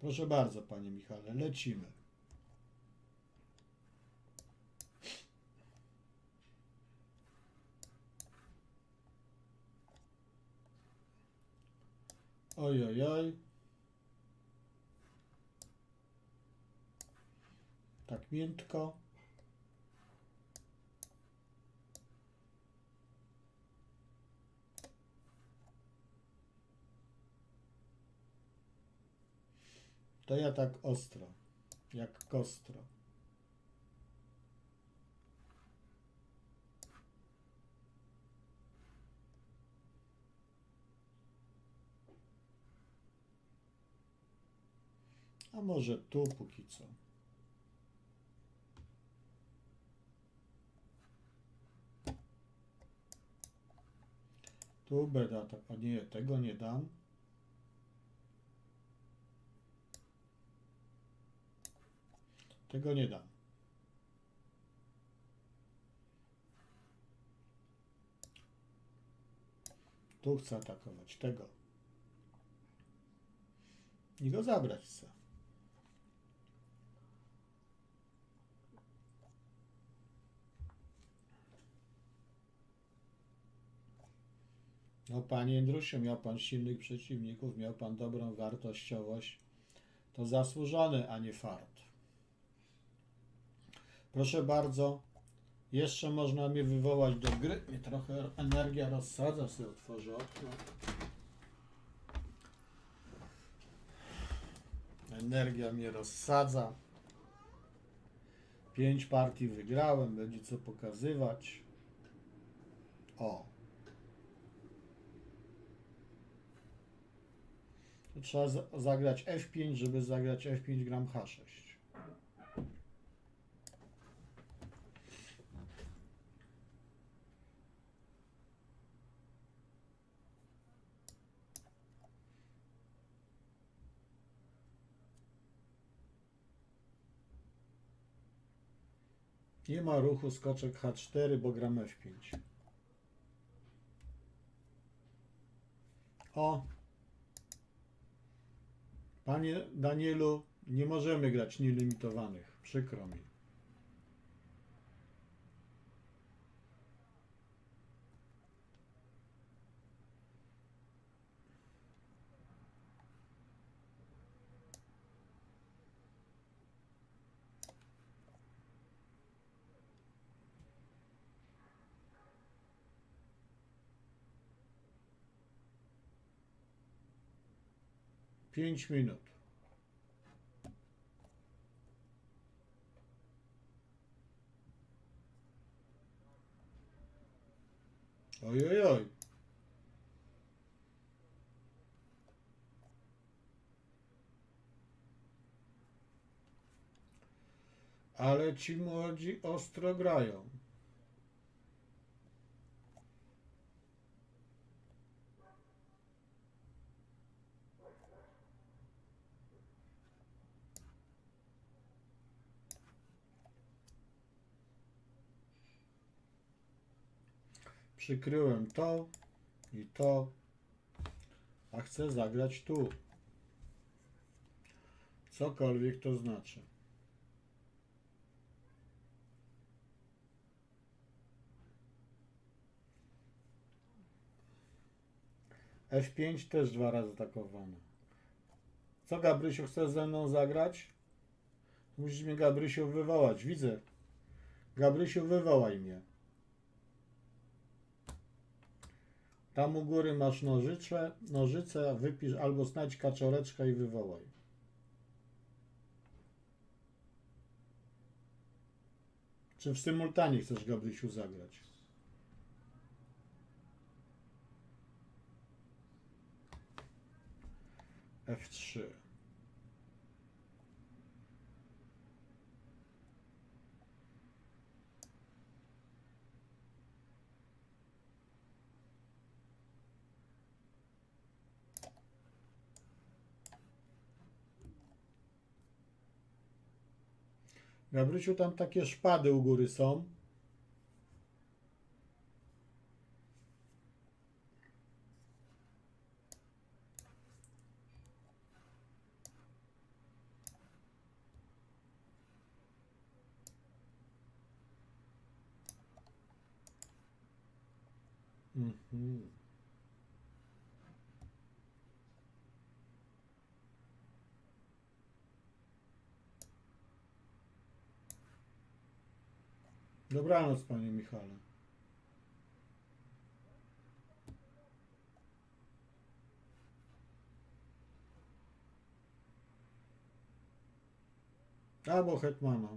Proszę bardzo, panie Michale, lecimy. Oj, oj, oj. Tak miętko. To ja tak ostro, jak kostro. A może tu póki co. Tu beda, tak, nie, tego nie dam. Tego nie dam. Tu chcę atakować. Tego. I go zabrać chcę. No panie Jędrusiu, miał pan silnych przeciwników, miał pan dobrą wartościowość. To zasłużony, a nie fart. Proszę bardzo, jeszcze można mnie wywołać do gry. Mnie trochę energia rozsadza, sobie otworzę okno. Energia mnie rozsadza. Pięć partii wygrałem, będzie co pokazywać. O. Trzeba za- zagrać F5, żeby zagrać F5 gram H6. Nie ma ruchu skoczek H4, bo gram F5. O! Panie Danielu, nie możemy grać nielimitowanych. Przykro mi. Pięć minut. Oj, oj, oj. Ale ci młodzi ostro grają. Przykryłem to i to, a chcę zagrać tu. Cokolwiek to znaczy. F5 też dwa razy atakowane. Co Gabrysiu chcesz ze mną zagrać? Musisz mnie Gabrysiu wywołać. Widzę. Gabrysiu wywołaj mnie. Tam u góry masz nożyce, nożyce, wypisz albo znajdź kaczoreczka i wywołaj. Czy w symultanie chcesz Gabrysiu zagrać? F3. Gabrysiu, tam takie szpady u góry są. Mm-hmm. Dobranoc, panie Michale. Albo Hetmana.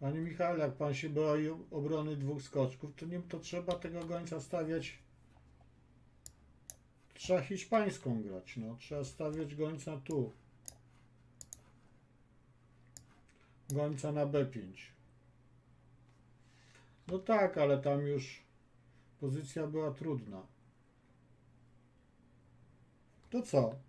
Panie Michale, jak pan się boi obrony dwóch skoczków, to nie to trzeba tego gońca stawiać. Trzeba hiszpańską grać, no. Trzeba stawiać gońca tu. Gońca na B5. No tak, ale tam już pozycja była trudna. To co?